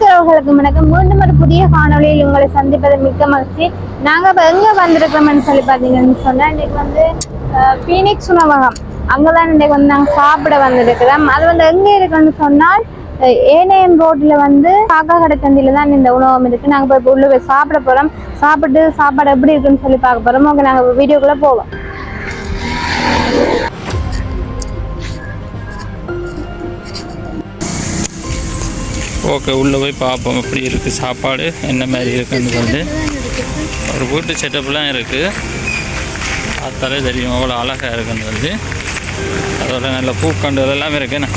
அனைத்துறவுகளுக்கும் வணக்கம் மீண்டும் ஒரு புதிய காணொலியில் உங்களை சந்திப்பது மிக்க மகிழ்ச்சி. நாங்கள் இப்போ எங்கே வந்திருக்கோம்னு சொல்லி பார்த்தீங்கன்னு சொன்னால் இன்னைக்கு வந்து பீனிக்ஸ் உணவகம். அங்கே தான் இன்னைக்கு வந்து நாங்கள் சாப்பிட வந்திருக்கிறோம். அது வந்து எங்கே இருக்குன்னு சொன்னால் அஹ், ஏனையம் ரோட்டில் வந்து காக்கா கடை சந்தியில் தான் இந்த உணவகம் இருக்குது நாங்கள் போய் உள்ளே போய் சாப்பிட போகிறோம் சாப்பிட்டு சாப்பாடு எப்படி இருக்குன்னு சொல்லி பார்க்க போகிறோம் ஓகே நாங்கள் வீடியோக்குள்ளே போவோம். ஓகே உள்ளே போய் பார்ப்போம். எப்படி இருக்குது சாப்பாடு என்ன மாதிரி இருக்குன்னு சொல்லி. ஒரு வீட்டு செட்டப்லாம் இருக்குது பார்த்தாலே தெரியும் அவ்வளோ அழகாக இருக்குன்னு சொல்லி. அதோட நல்ல பூக்கண்டு எல்லாமே இருக்குண்ணே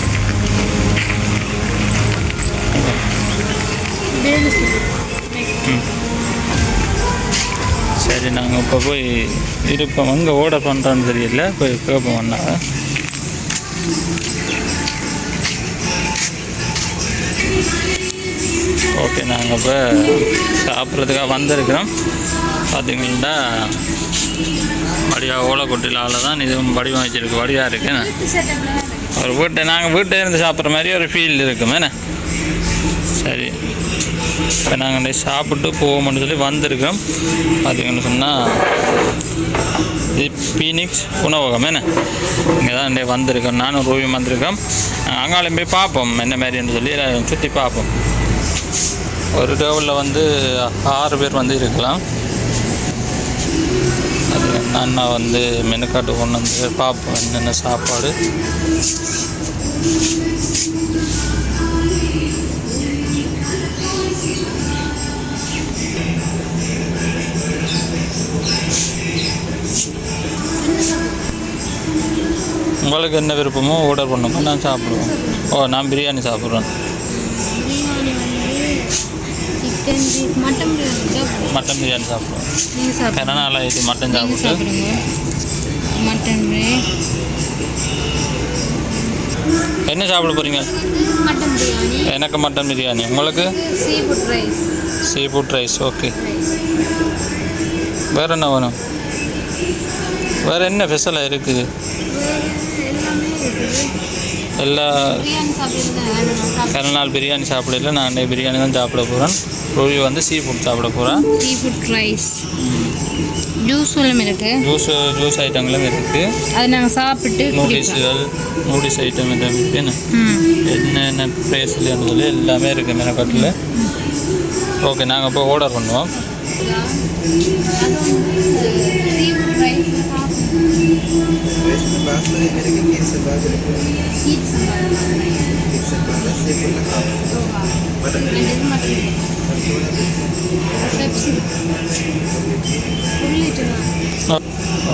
சரி நாங்கள் இப்போ போய் இருப்போம் அங்கே ஓட பண்ணுறோன்னு தெரியல. போய் கேட்போம் ஒன்றா ஓகே நாங்கள் இப்போ சாப்பிட்றதுக்காக வந்திருக்கிறோம். பார்த்தீங்கன்னா வடிவா ஓலக்கொட்டிலால் தான் இதுவும் வடிவம் வச்சுருக்கு வடிவாக இருக்குண்ணே ஒரு வீட்டை நாங்கள் வீட்டை இருந்து சாப்பிட்ற மாதிரி ஒரு ஃபீல் இருக்குமேண்ணே சரி. இப்போ நாங்கள் சாப்பிட்டு போவோம்னு சொல்லி வந்திருக்கோம் பார்த்தீங்கன்னு சொன்னால் இது பீனிக்ஸ் உணவகம் என்ன? இங்கே தான் இன்றைய வந்திருக்கோம். நானும் ரூபியும் வந்திருக்கோம். அங்காலையும் போய் பார்ப்போம். என்ன மாதிரின்னு சொல்லி சுற்றி பார்ப்போம். ஒரு டேபிளில் வந்து ஆறு பேர் வந்து இருக்கலாம். அது என்னன்னா வந்து மெனு கார்டு கொண்டு வந்து பார்ப்போம். என்னென்ன சாப்பாடு. உங்களுக்கு என்ன விருப்பமோ ஆர்டர் பண்ணுங்க. நான் சாப்பிடுவோம் ஓ நான் பிரியாணி சாப்பிட்றேன். மட்டன் பிரியாணி சாப்பிடுவோம். ஏன்னா நல்லா இது மட்டன் சாப்பிட்டு மட்டன் என்ன சாப்பிட போகிறீங்க எனக்கு மட்டன் பிரியாணி உங்களுக்கு? சீ ஃபுட் ரைஸ் ஓகே வேறு என்ன வேணும்? வேறு என்ன ஸ்பெஷலாக இருக்குது? எல்லா நாள் பிரியாணி சாப்பிடல நான் அன்றைய பிரியாணி தான் சாப்பிட போகிறேன் ரூபி வந்து சீ ஃபுட் சாப்பிட போகிறேன் சீ ஃபுட் ரைஸ் ஜூஸ் எல்லாம் இருக்கு. ஜூஸ் ஜூஸ் ஐட்டங்களும் இருக்குது அது நாங்கள் சாப்பிட்டு நூடில்ஸுகள் நூடில்ஸ் ஐட்டம் எல்லாம் இருக்குன்னு ம். என்னென்ன ப்ரைஸ்லன்னு சொல்லி எல்லாமே இருக்குது மெனக்கட்டில் ஓகே நாங்கள் இப்போ ஆர்டர் பண்ணுவோம்.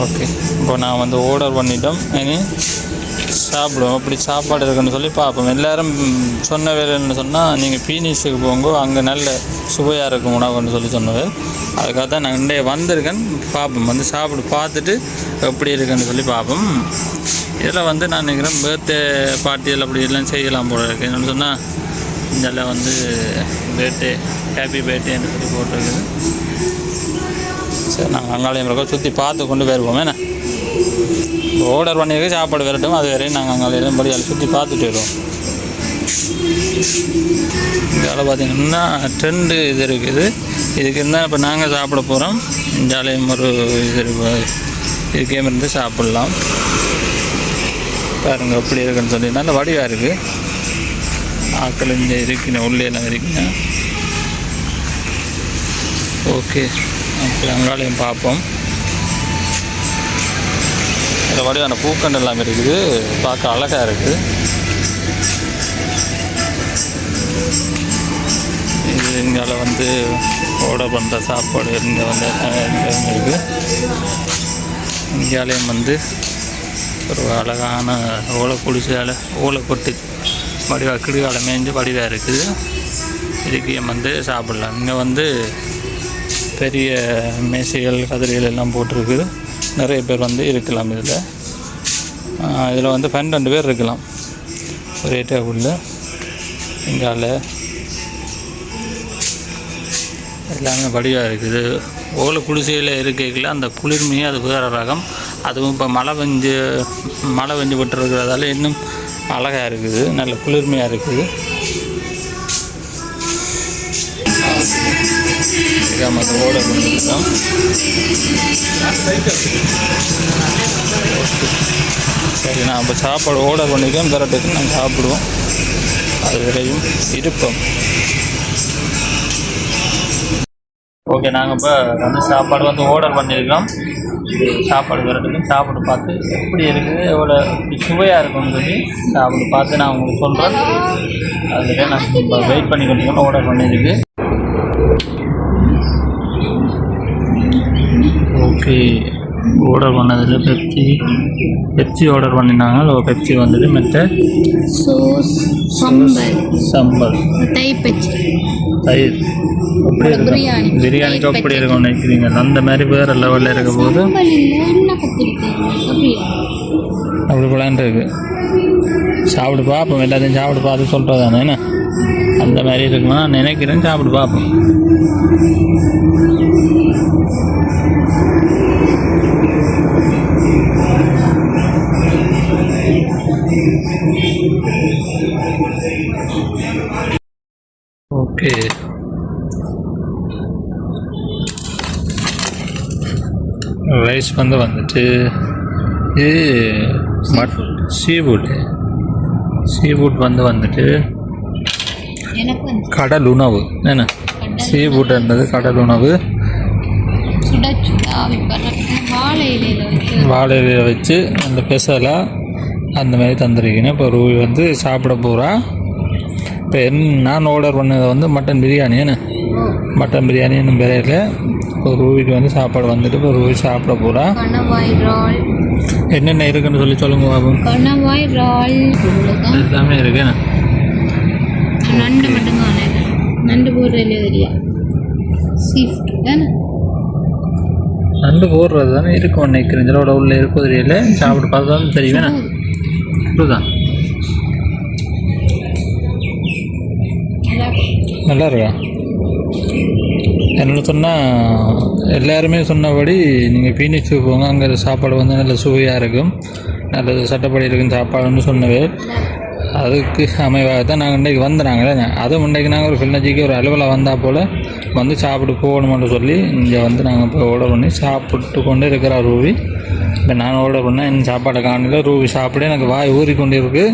ஓகே இப்போ நான் வந்து ஓர்டர் பண்ணிட்டோம். இனி சாப்பிடுவோம். அப்படி சாப்பாடு இருக்குன்னு சொல்லி பார்ப்போம். எல்லாரும் சொன்ன வேலைன்னு சொன்னால் நீங்கள் பீனிஸுக்கு போங்க அங்கே நல்ல சுவையாக இருக்கும் உணவுன்னு சொல்லி சொன்னது. அதுக்காக தான் நான் இண்டே வந்திருக்கேன். பார்ப்போம். வந்து சாப்பிட பார்த்துட்டு எப்படி இருக்குன்னு சொல்லி பார்ப்போம். இதில் வந்து நான் நினைக்கிறேன் பர்த்டே பார்ட்டியில் அப்படி எல்லாம் செய்யலாம் போல இருக்கு. என்னென்னு சொன்னால் இதெல்லாம் வந்து பர்த்டே ஹாப்பி பர்த்டேன்னு சொல்லி போட்டிருக்குது. சரி நாங்கள் அங்காளையம் இருக்கோம் சுற்றி பார்த்து கொண்டு போயிருப்போம். என்ன? ஆர்டர் பண்ணியிருக்க சாப்பாடு வரட்டும். அது வரையும் நாங்கள் அங்காளையம் படி அதை சுற்றி பார்த்துட்டு வருவோம் இதால் பார்த்தீங்கன்னா ட்ரெண்டு இது இருக்குது. இதுக்கு இருந்தால் இப்போ நாங்கள் சாப்பிட போகிறோம் ஜாலியும் ஒரு இது இருக்குது இதுக்கே இருந்து சாப்பிட்லாம். பாருங்க எப்படி இருக்குன்னு சொல்லி நல்ல வடிவாக இருக்குது ஆக்கள் இங்கே இருக்குங்க உள்ளே எல்லாம் இருக்குங்க. ஓகே. அப்படி அங்காலையும் பார்ப்போம். இந்த வடிவான பூக்கண்டு எல்லாம் இருக்குது. பார்க்க அழகாக இருக்குது இது இங்கே வந்து ஓடை பண்ணுற சாப்பாடு இங்கே வந்து இருக்குது இந்தியாலேயும் வந்து ஒரு அழகான ஓலை குடிசால ஓலை கொட்டு வடிவா கிடுகால மேய்ஞ்சு வடிவாக இருக்குது. இதுக்கு வந்து சாப்பிடலாம். இங்கே வந்து பெரிய மேசைகள் கதிரிகள் எல்லாம் போட்டிருக்குது. நிறைய பேர் வந்து இருக்கலாம் இதில். இதில் வந்து பன்னெண்டு பேர் இருக்கலாம். ஒரே டேபிளில் இங்கால. எல்லாமே வடிவாக இருக்குது. ஓலை குடிசையில் இருக்கையில் அந்த குளிர்மையே அது வேறு ரகம். அதுவும் இப்போ மழை பெஞ்சு மழை பெஞ்சு விட்டுருக்கிறதால இன்னும் அழகாக இருக்குது. நல்ல குளிர்மையாக இருக்குது. நம்ம அந்த ஓட பண்ணியிருக்கோம் சரி நான் இப்போ சாப்பாடு ஆர்டர் பண்ணிக்கோம் கரெக்டுக்கு நாங்கள் சாப்பிடுவோம். அது வரையும் இருப்போம். ஓகே நாங்கள் இப்போ வந்து சாப்பாடு வந்து ஆர்டர் பண்ணியிருக்கோம். சாப்பாடு வரட்டுக்கு சாப்பிட்டு பார்த்து எப்படி இருக்குது எவ்வளோ சுவையாக இருக்கும்னு சொல்லி சாப்பிட்டு பார்த்து நான் உங்களுக்கு சொல்கிறேன் அதுக்கு நான் இப்போ வெயிட் பண்ணி கொண்டு ஆர்டர் பண்ணியிருக்கு. ஓகே ஆர்டர் பண்ணதில் பெப்சி பெப்சி ஆர்டர் பண்ணியிருந்தாங்க பெப்சி வந்துட்டு மெத்த சோஸ் சம்பல் சம்பல் தயிர் பச்சி தயிர். அப்படி இருக்கும் பிரியாணி. பிரியாணிக்கு அப்படி இருக்கும் நினைக்கிறீங்க அந்த மாதிரி வேறு லெவலில் இருக்க போது அப்படி போலான் இருக்கு. சாப்பிட்டு பார்ப்போம். எல்லாத்தையும் சாப்பிட்டு பார்த்து சொல்கிறது தானே என்ன? அந்த மாதிரி இருக்குமா? நான் நினைக்கிறேன் சாப்பிட்டு பார்ப்போம். ரைஸ் வந்து வந்துட்டு இது மட் சீஃபுட் வந்து வந்துட்டு எனக்கு வந்து கடல் உணவு என்ன சீஃபுட்ன்றது கடல் உணவு வாழை இலையில வச்சு. வாழை இலையில வச்சு அந்த பெசலாக அந்த மாதிரி தந்துருக்கீங்க. இப்போ ரூபி வந்து சாப்பிட போகிறா இப்போ என் நான் ஆர்டர் பண்ணது வந்து மட்டன் பிரியாணி என்ன? மட்டன் பிரியாணி இன்னும் பிறையில இப்போ ரூபிக்கு வந்து சாப்பாடு வந்துட்டு இப்போ ரூபி சாப்பிட போகிறா என்னென்ன இருக்குன்னு சொல்லி சொல்லுங்க பாபு. எல்லாமே இருக்கு. நண்டு மட்டும் காணல நண்டு போடுற தெரியா? சீஃபுட் தானே? நண்டு போடுறது தானே இருக்கும் நினைக்கிறேன் இதோட உள்ள இருக்கும் தெரியல. சாப்பிட்டு பார்த்து தான் தெரியும் இப்படிதான் நல்லா இருக்கா? என்ன சொன்னால் எல்லாருமே சொன்னபடி நீங்கள் பீனிக்ஸுக்கு போங்க அங்கே சாப்பாடு வந்து நல்ல சுவையாக இருக்கும். நல்ல சட்டப்படி இருக்கும் சாப்பாடுன்னு சொன்னவே அதுக்கு அமைவாக தான் நாங்கள் இன்றைக்கி வந்துடுறாங்களே அதுவும் இன்றைக்கு நாங்கள் ஒரு பின்னச்சிக்கு ஒரு அலுவலாக வந்தால் போல் வந்து சாப்பிட்டு போகணுமென்று சொல்லி இங்கே வந்து நாங்கள் இப்போ ஆர்டர் பண்ணி சாப்பிட்டு கொண்டு இருக்கிற ரூபி. இப்போ நான் ஆர்டர் பண்ணேன் என் சாப்பாடை காணல ரூபி சாப்பிட எனக்கு வாய் ஊறி கொண்டு இருக்குது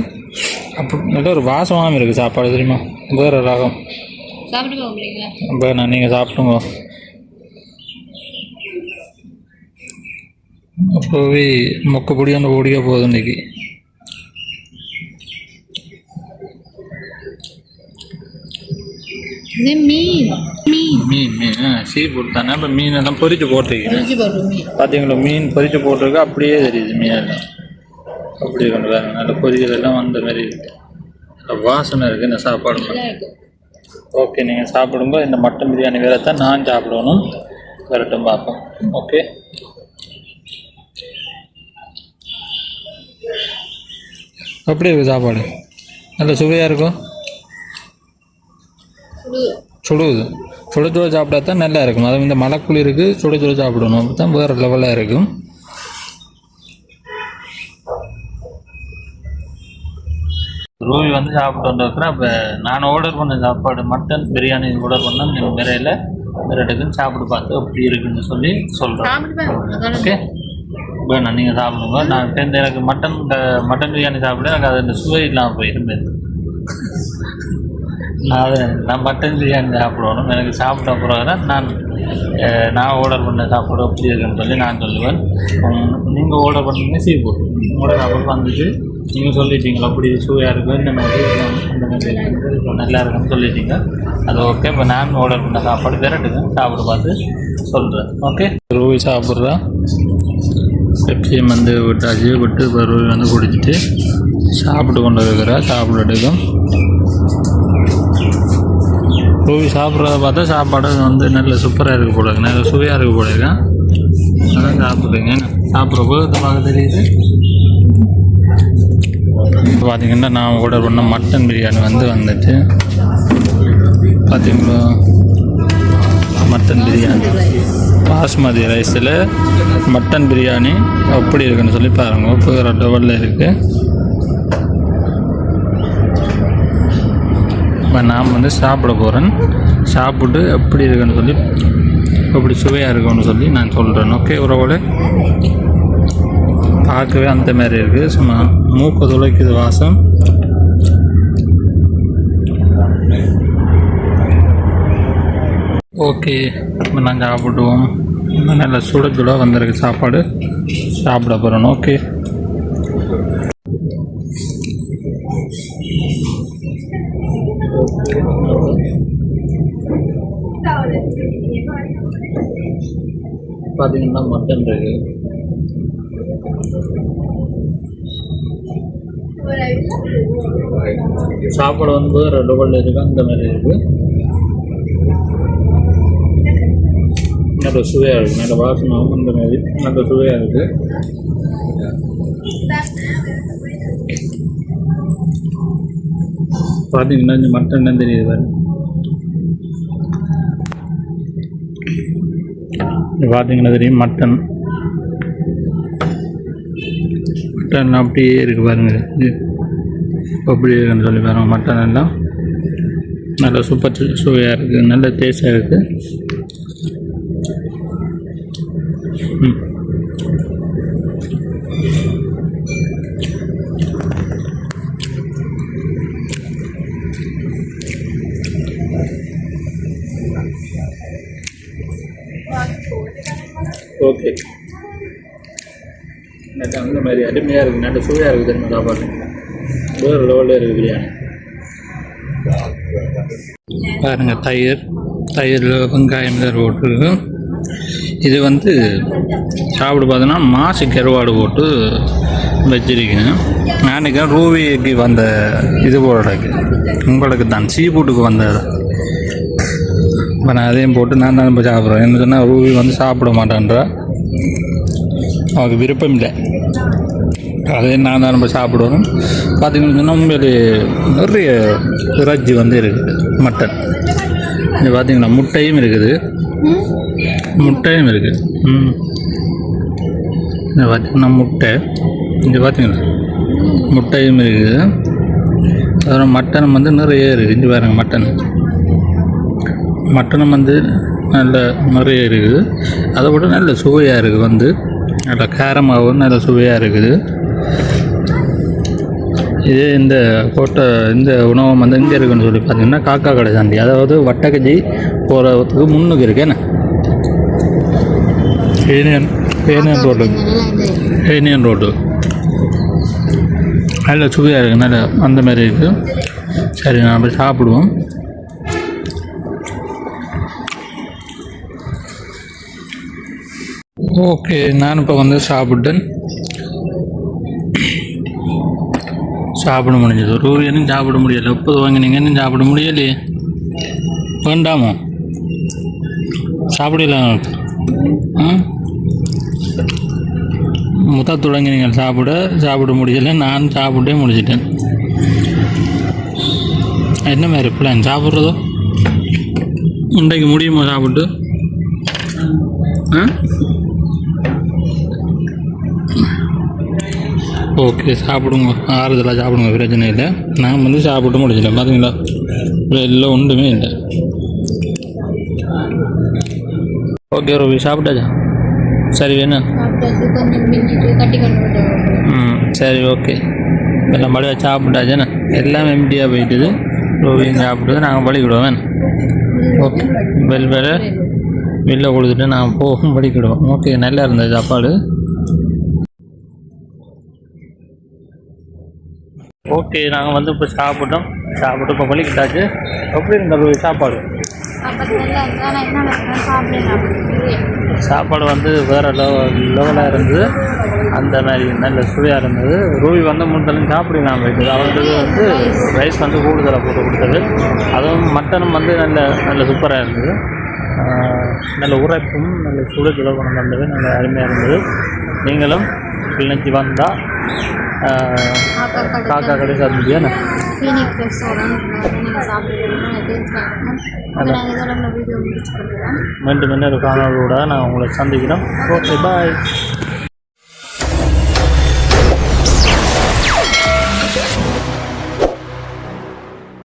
அப்போ நல்ல ஒரு வாசமாகவும் இருக்குது சாப்பாடு தெரியுமா? வேறு ரகம். சாப்பிட்டு போகிறீங்களா நான் நீங்கள் சாப்பிடுங்க போய் மொக்க பொடி ஒன்று ஓடிக்க போகுது இன்னைக்கு. இது மீன். மீன் மீன் மீன். சீ ஃபுட் தானே இப்போ மீன் எல்லாம் பொரிச்சு மீன். பார்த்தீங்களா மீன் பொரிச்சு போட்டிருக்கு அப்படியே தெரியுது மீன். எல்லாம் அப்படியே கொண்டு வராங்க. நல்ல பொரியல் எல்லாம் வந்த மாதிரி இருக்கு. வாசனை இருக்குது இந்த சாப்பாடு. ஓகே நீங்கள் சாப்பிடும்போது இந்த மட்டன் பிரியாணி வேற தான் நான் சாப்பிடணும். வரட்டும் பார்ப்போம். ஓகே எப்படி இருக்குது சாப்பாடு. நல்ல சுவையாக இருக்கும்? சுடு சுடுது. சுட சுட சாப்பிட்டா தான் நல்லா இருக்கும். அது இந்த மழை குளிருக்கு சுட சுட சாப்பிடணும். அப்போ தான் வேறு லெவலாக இருக்கும். ரூபி வந்து சாப்பிட்டு வந்துருக்குறேன் அப்போ நான் ஆர்டர் பண்ண சாப்பாடு மட்டன் பிரியாணி ஆர்டர் பண்ணேன் நீங்கள் விரையில் விரைட்டுக்குன்னு சாப்பிட்டு பார்த்து எப்படி இருக்குன்னு சொல்லி சொல்கிறேன் ஓகே வேணாம் நீங்கள் சாப்பிடுங்க. நான் சேர்ந்து எனக்கு மட்டன் மட்டன் பிரியாணி சாப்பிட எனக்கு அது சுவை இல்லாமல் போயிருந்தேன் நான் அது நான் மட்டன் பிரியாணி சாப்பிடணும். எனக்கு சாப்பிட்ட பிறகு தான் நான் நான் ஆர்டர் பண்ண சாப்பாடு எப்படி இருக்குன்னு சொல்லி நான் சொல்லுவேன். நீங்கள் ஆர்டர் பண்ணீங்க சீ ஃபுட் உங்களோட சாப்பாடு வந்துட்டு நீங்கள் சொல்லிட்டீங்களா? அப்படி சுவையாக இருக்கும். இந்த மாதிரி இந்த மாதிரி நல்லா இருக்குன்னு சொல்லிட்டீங்க. அது ஓகே இப்போ நான் ஆர்டர் பண்ண சாப்பாடு விரட்டுங்க சாப்பிட பார்த்து சொல்கிறேன் ஓகே ரூபி சாப்பிட்றா. பெப்சியம் வந்து விட்டாச்சு. விட்டு இப்போ ரூபி வந்து குடிச்சிட்டு சாப்பிட்டு கொண்டு இருக்கிறா சாப்பிட்டுக்கும் ரூபி சாப்பிட்றத பார்த்தா சாப்பாடு வந்து நல்ல சூப்பராக இருக்க போல இருக்கு. நல்ல சுவையாக இருக்க போல இருக்கேன் அதான் சாப்பிட்றீங்க சாப்பிட்றப்போ இந்த தெரியுது. இப்போ பார்த்திங்கன்னா நான் ஆர்டர் பண்ண மட்டன் பிரியாணி வந்து வந்துட்டு பார்த்தீங்களா? மட்டன் பிரியாணி. பாஸ்மதி ரைஸில் மட்டன் பிரியாணி எப்படி இருக்குன்னு சொல்லி பாருங்க. வேறு டபுளில் இருக்குது இப்போ நான் வந்து சாப்பிட போகிறேன் சாப்பிட்டு எப்படி இருக்குன்னு சொல்லி எப்படி சுவையாக இருக்குன்னு சொல்லி நான் சொல்கிறேன் ஓகே உறவோட பார்க்கவே அந்த மாதிரி இருக்குது சும்மா மூக்கு துளைக்குது வாசம். ஓகே இப்போ நாங்கள் சாப்பிடுவோம். நல்லா சுட சுட வந்திருக்கு சாப்பாடு. சாப்பிட போகிறோம் ஓகே. பார்த்தீங்கன்னா மட்டன் இருக்குது சாப்பாடு வந்து ரெண்டு பல்லு இருக்குது அந்த மாதிரி இருக்குது நல்ல சுவையாக இருக்குது நல்ல வாசனம் அந்த மாதிரி நல்ல சுவையாக இருக்குது பார்த்தீங்கன்னா இந்த மட்டன் தெரியுது பாரு. பார்த்தீங்கன்னா தெரியும் மட்டன் மட்டன் அப்படியே இருக்குது பாருங்க. இது அப்படி இருக்குன்னு சொல்லி பாருங்கள் மட்டன் எல்லாம் நல்ல சூப்பர் சுவையாக இருக்குது நல்ல டேஸ்டாக இருக்குது ம். ஓகே எனக்கு அந்த மாதிரி அருமையாக இருக்குது நல்ல சுவையாக இருக்குது தெரியுமா சாப்பாடு? வேறு லோவில் இருக்குது பிரியாணி பாருங்கள் தயிர் தயிரில் வெங்காயம் வேறு இது வந்து சாப்பிட பார்த்தோன்னா மாசு கருவாடு போட்டு வச்சிருக்கேன். நாளைக்கு ரூவிக்கு வந்த இது போடுறதுக்கு உங்களுக்கு தான் சீ ஃபுட்டுக்கு வந்தது இப்போ நான் அதையும் போட்டு நான் தான் இப்போ சாப்பிட்றேன். என்ன சொன்னால் ரூவி வந்து சாப்பிட மாட்டேன்றா. அவனுக்கு விருப்பம் இல்லை. அதையும் நான் தான் நம்ம சாப்பிடுவோம் பார்த்திங்கன்னு சொன்னால் நிறைய இறைச்சி வந்து இருக்குது. மட்டன். இது பார்த்தீங்கன்னா முட்டையும் இருக்குது. முட்டையும் இருக்குது. ம். இது பார்த்தீங்கன்னா முட்டை. இது பார்த்தீங்கன்னா முட்டையும் இருக்குது. அப்புறம் மட்டன் வந்து நிறைய இருக்குது. இங்கே பாருங்கள் மட்டன். மட்டனும் வந்து நல்ல நிறைய இருக்குது. அதை விட நல்ல சுவையாக இருக்குது வந்து. நல்ல காரமாகவும் நல்ல சுவையாக இருக்குது. இதே இந்த கோட்டை இந்த உணவகம் வந்து எங்கே இருக்குன்னு சொல்லி பார்த்தீங்கன்னா காக்கா கடை தாண்டி அதாவது வட்டகஜி போகிறதுக்கு முன்னுக்கு இருக்கு. என்ன? Onion onion road onion road நல்ல சுவையாக இருக்குது நல்ல அந்த மாதிரி இருக்குது சரி நாம் போய் சாப்பிடுவோம். ஓகே நான் இப்போ வந்து சாப்பிட்டேன். சாப்பிட முடிஞ்சது. ரூபியனும் சாப்பிட முடியலை. முப்பது வாங்கினீங்கன்னு சாப்பிட முடியலையே. வேண்டாமோ? சாப்பிடலாம் ஆ? முத தொடங்கினீங்க. சாப்பிட சாப்பிட முடியலை. நான் சாப்பிட்டே முடிச்சிட்டேன். என்ன மாதிரி பிளான் சாப்பிட்றதோ? இன்றைக்கு முடியுமா சாப்பிட்டு? ஆ? ஓகே சாப்பிடுங்க. ஆறுதலாக சாப்பிடுங்க பிரச்சனை இல்லை. நான் வந்து சாப்பிட்டு முடிச்சிட்டேன் பார்த்தீங்களா எல்லாம் ஒன்றுமே இல்லை. ஓகே ரவி சாப்பிட்டாச்சா? சரி கொண்டு ம் சரி ஓகே. எல்லாம் மழையாக சாப்பிட்டாச்சுண்ணே எல்லாம் எம்டியாக போயிட்டுது. ரோவியும் சாப்பிட்டு நாங்கள் பழிக்கிடுவோம் வேணும் ஓகே. பெல் வேற வெளில கொடுத்துட்டு நாங்கள் போகும் பழிக்கிடுவோம் ஓகே நல்லா இருந்தது சாப்பாடு. ஓகே நாங்கள் வந்து இப்போ சாப்பிட்டோம். சாப்பிட்டு இப்போ பழிக்கிட்டாச்சு எப்படி இருந்த சாப்பாடு? சாப்பாடு வந்து வேறு லெவல் லெவலாக இருந்தது. அந்த மாதிரி நல்ல சுவையாக இருந்தது. ரூபி வந்து முன்னலும் சாப்பிடலாம் போயிட்டது அவங்களுக்கு வந்து ரைஸ் வந்து கூடுதலாக போட்டு கொடுத்தது. அதுவும் மட்டனும் வந்து நல்ல நல்ல சூப்பராக இருந்தது. நல்ல உரைப்பும் நல்ல சுட கொண்டு வந்தது. நல்ல அருமையாக இருந்தது. நீங்களும் கிளிநொச்சி வந்தால் காக்கா கடை கொடுக்குறோம் மீண்டும் இன்னொரு காணொலியோட நான் உங்களை சந்திக்கிறோம். Okay bye